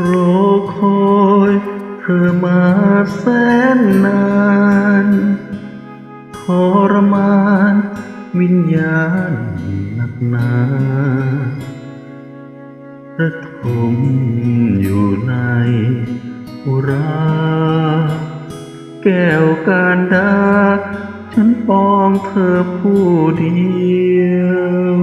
รอคอยเธอมาแสนนานทรมานวิญญาณหนักหนาระทมอยู่ในอุรา แก้วการดา ฉันปองเธอผู้เดียว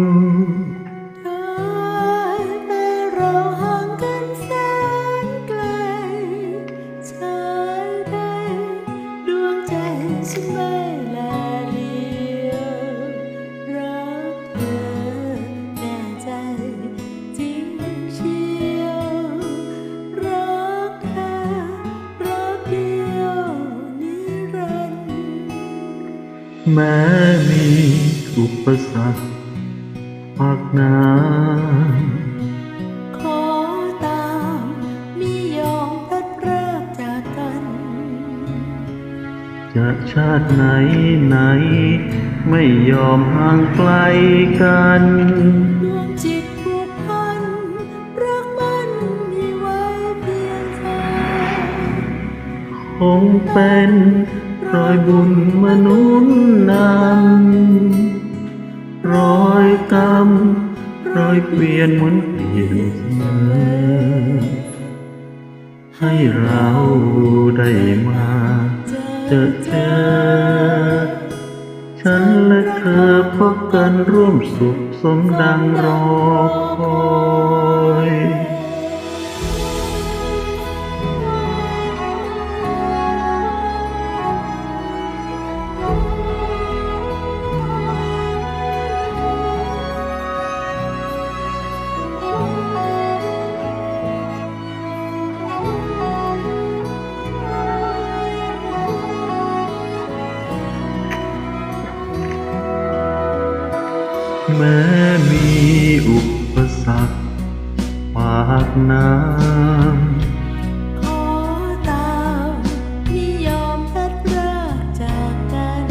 แม้มีอุปสรรคปากน้ขอตามมิยอมพลัดพรากจากกันำจะชาติไหนไหน ไม่ยอมห่างไกลกันดวงจิตผูกพัน รักมันมีไว้เพียงเธอคงเป็น รอยบุญมนุษย์นำรอยกรรมรอยเปลี่ยนหมุนเปลี่ยนให้เราได้มาเจอเจอ ฉันและเธอพบกันร่วมสุขสมดังรอคอย แม้มีอุปสรรคปากน้ขอตามมิยอมพลัดพรากจากกัน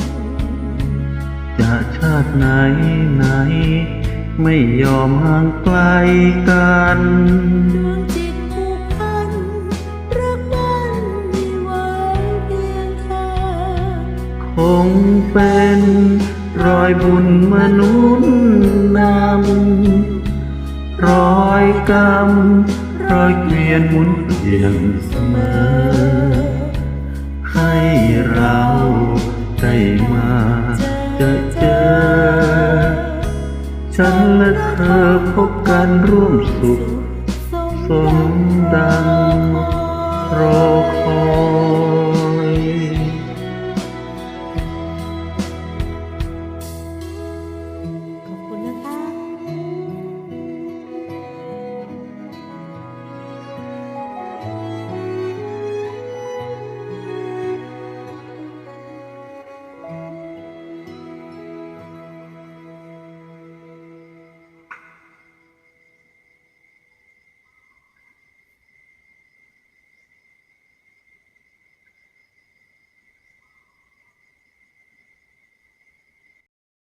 ำจะชาติไหนไหน ไม่ยอมห่างไกลกันดวงจิตผูกพัน รักมันมีไว้เพียงเธอคงเป็น รอยบุญมนุนนำรอยกรรม รอยเกวียนหมุนเปลี่ยนเสมอ ให้เราได้มาจะเจอ ฉันและเธอพบกันร่วมสุข สมดังรอ